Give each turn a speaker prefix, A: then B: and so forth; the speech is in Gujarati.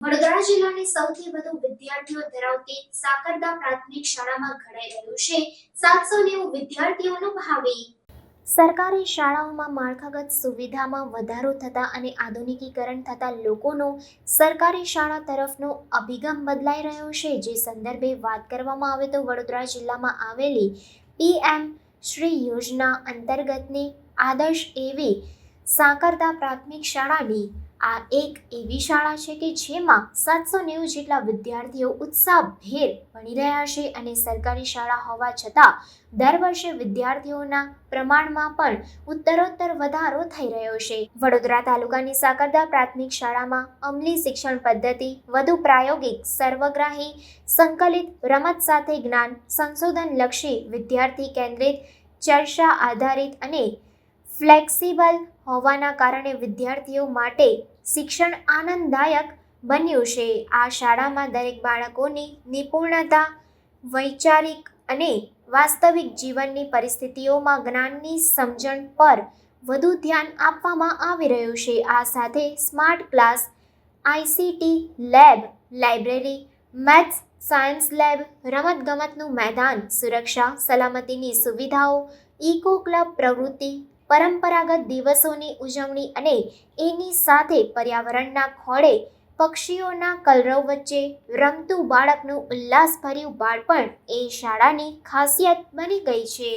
A: વડોદરા જિલ્લાની સૌથી વધુ વિદ્યાર્થીઓ ધરાવતી સાકરદા પ્રાથમિક શાળામાં ઘડાઈ રહ્યું છે. સાતસો નેવું વિદ્યાર્થીઓનું ભાવિ. સરકારી શાળાઓમાં માળખાગત સુવિધામાં વધારો થતા અને આધુનિકીકરણ થતા લોકોનો સરકારી શાળા તરફનો અભિગમ બદલાઈ રહ્યો છે. જે સંદર્ભે વાત કરવામાં આવે તો વડોદરા જિલ્લામાં આવેલી પીએમ શ્રી યોજના અંતર્ગતની આદર્શ એવી સાંકરતા પ્રાથમિક શાળાની આ એક એવી શાળા છે કે જેમાં સાતસો નેવું જેટલા વિદ્યાર્થીઓ ઉત્સાહભેર ભણી રહ્યા છે અને સરકારી શાળા હોવા છતાં દર વર્ષે વિદ્યાર્થીઓના પ્રમાણમાં પણ ઉત્તરોત્તર વધારો થઈ રહ્યો છે. વડોદરા તાલુકાની સાકરદા પ્રાથમિક શાળામાં અમલી શિક્ષણ પદ્ધતિ, વધુ પ્રાયોગિક, સર્વગ્રાહી, સંકલિત, રમત સાથે જ્ઞાન સંશોધન લક્ષી વિદ્યાર્થી કેન્દ્રિત, ચર્ચા આધારિત અને ફ્લેક્સિબલ હોવાના કારણે વિદ્યાર્થીઓ માટે શિક્ષણ આનંદદાયક બન્યું છે. આ શાળામાં દરેક બાળકોની નિપુણતા, વૈચારિક અને વાસ્તવિક જીવનની પરિસ્થિતિઓમાં જ્ઞાનની સમજણ પર વધુ ધ્યાન આપવામાં આવી રહ્યું છે. આ સાથે smart class ICT lab, library, maths science lab, રમતગમતનું મેદાન, સુરક્ષા, સલામતીની સુવિધાઓ, ઇકો ક્લબ પ્રવૃત્તિ પરંપરાગત દિવસોની ઉજવણી અને એની સાથે પર્યાવરણના ખોળે પક્ષીઓના કલરવ વચ્ચે રમતું બાળકનું ઉલ્લાસભર્યું બાળપણ એ શાળાની ખાસિયત બની ગઈ છે.